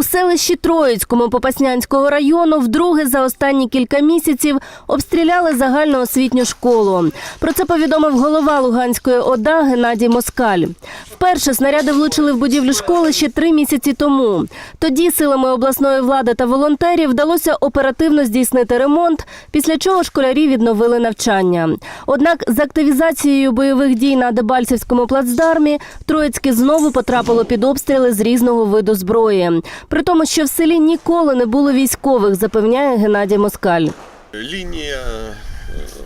У селищі Троїцькому Попаснянського району вдруге за останні кілька місяців обстріляли загальноосвітню школу. Про це повідомив голова Луганської ОДА Геннадій Москаль. Вперше снаряди влучили в будівлю школи ще три місяці тому. Тоді силами обласної влади та волонтерів вдалося оперативно здійснити ремонт, після чого школярі відновили навчання. Однак з активізацією бойових дій на Дебальцевському плацдармі Троїцьке знову потрапило під обстріли з різного виду зброї. При тому, що в селі ніколи не було військових, запевняє Геннадій Москаль. Лінія е,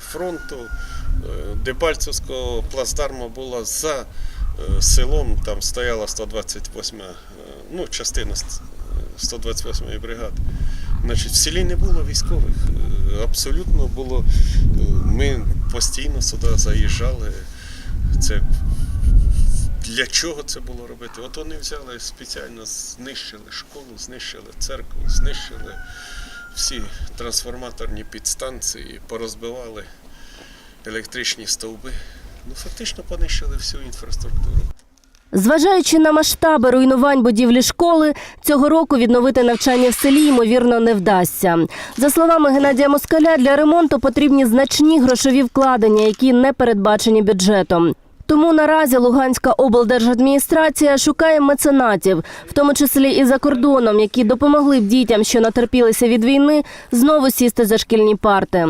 фронту е, Дебальцевського плацдарму була за е, селом, там стояла 128 е, ну, частина с- е, 128-ї бригади. Значить, в селі не було військових. Абсолютно було. Ми постійно сюди заїжджали. Це для чого це було робити? От вони взяли спеціально, знищили школу, знищили церкву, знищили всі трансформаторні підстанції, порозбивали електричні стовби. Ну, фактично понищили всю інфраструктуру. Зважаючи на масштаби руйнувань будівлі школи, цього року відновити навчання в селі ймовірно не вдасться. За словами Геннадія Москаля, для ремонту потрібні значні грошові вкладення, які не передбачені бюджетом. Тому наразі Луганська облдержадміністрація шукає меценатів, в тому числі і за кордоном, які допомогли б дітям, що натерпілися від війни, знову сісти за шкільні парти.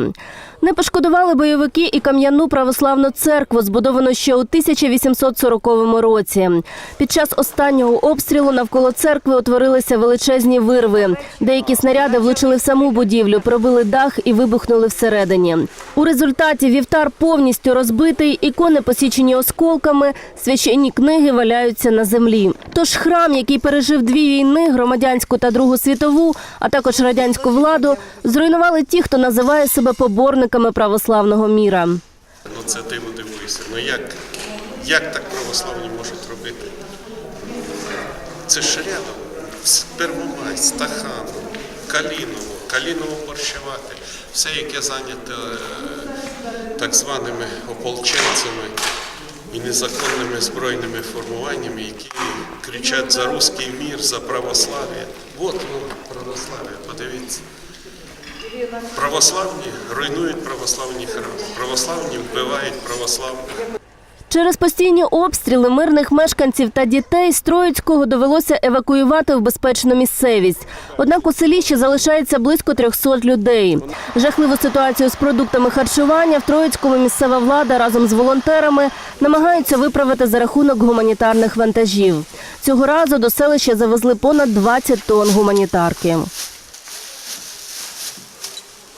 Не пошкодували бойовики і кам'яну православну церкву, збудовану ще у 1840 році. Під час останнього обстрілу навколо церкви утворилися величезні вирви. Деякі снаряди влучили в саму будівлю, пробили дах і вибухнули всередині. У результаті вівтар повністю розбитий, ікони посічені осколками, священні книги валяються на землі. Тож храм, який пережив дві війни, громадянську та Другу світову, а також радянську владу, зруйнували ті, хто називає себе поборниками православного міра. Ну це диво дивуюся. Ну як, як так православні можуть робити? Це ж рядом. Первомай, Стаханов, Каліново, Каліново борщевати, все, яке зайняте е, так званими ополченцями і незаконними збройними формуваннями, які кричать за руський мір, за православ'я. От воно, православ'я, подивіться. Православні руйнують православні храми. Православні вбивають православних. Через постійні обстріли мирних мешканців та дітей з Троїцького довелося евакуювати в безпечну місцевість. Однак у селі ще залишається близько 300 людей. Жахливу ситуацію з продуктами харчування в Троїцькому місцева влада разом з волонтерами намагаються виправити за рахунок гуманітарних вантажів. Цього разу до селища завезли понад 20 тонн гуманітарки.